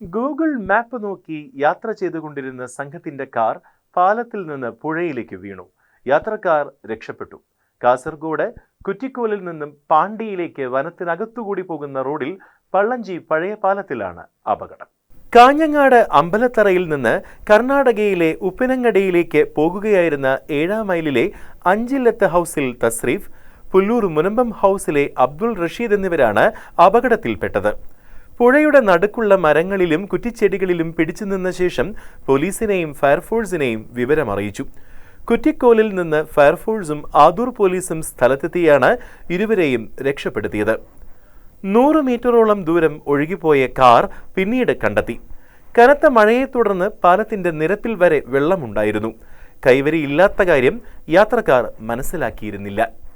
Google map നോക്കി യാത്ര ചെയ്തുകൊണ്ടിരുന്ന സംഘത്തിന്റെ കാർ പാലത്തിൽ നിന്ന് പുഴയിലേക്ക് വീണു. യാത്രക്കാർ രക്ഷപ്പെട്ടു. കാസർഗോഡ് കുറ്റിക്കോലിൽ നിന്നും പാണ്ടിയിലേക്ക് വനത്തിനകത്തുകൂടി പോകുന്ന റോഡിൽ പള്ളഞ്ചി പഴയ പാലത്തിലാണ് അപകടം. കാഞ്ഞങ്ങാട് അമ്പലത്തറയിൽ നിന്ന് കർണാടകയിലെ ഉപ്പിനങ്ങടിയിലേക്ക് പോകുകയായിരുന്ന ഏഴാം മൈലിലെ അഞ്ചില്ലത്ത് ഹൗസിൽ തസ്രീഫ് പുല്ലൂർ മുനമ്പം ഹൗസിലെ അബ്ദുൾ റഷീദ് എന്നിവരാണ് അപകടത്തിൽപ്പെട്ടത്. പുഴയുടെ നടുക്കുള്ള മരങ്ങളിലും കുറ്റിച്ചെടികളിലും പിടിച്ചു നിന്ന ശേഷം പോലീസിനെയും ഫയർഫോഴ്സിനെയും വിവരമറിയിച്ചു. കുറ്റിക്കോലിൽ നിന്ന് ഫയർഫോഴ്സും ആദൂർ പോലീസും സ്ഥലത്തെത്തിയാണ് ഇരുവരെയും രക്ഷപ്പെടുത്തിയത്. നൂറ് മീറ്ററോളം ദൂരം ഒഴുകിപ്പോയ കാർ പിന്നീട് കണ്ടെത്തി. കനത്ത മഴയെ തുടർന്ന് പാലത്തിന്റെ നിരപ്പിൽ വരെ വെള്ളമുണ്ടായിരുന്നു. കൈവരിയില്ലാത്ത കാര്യം യാത്രക്കാർ മനസ്സിലാക്കിയിരുന്നില്ല.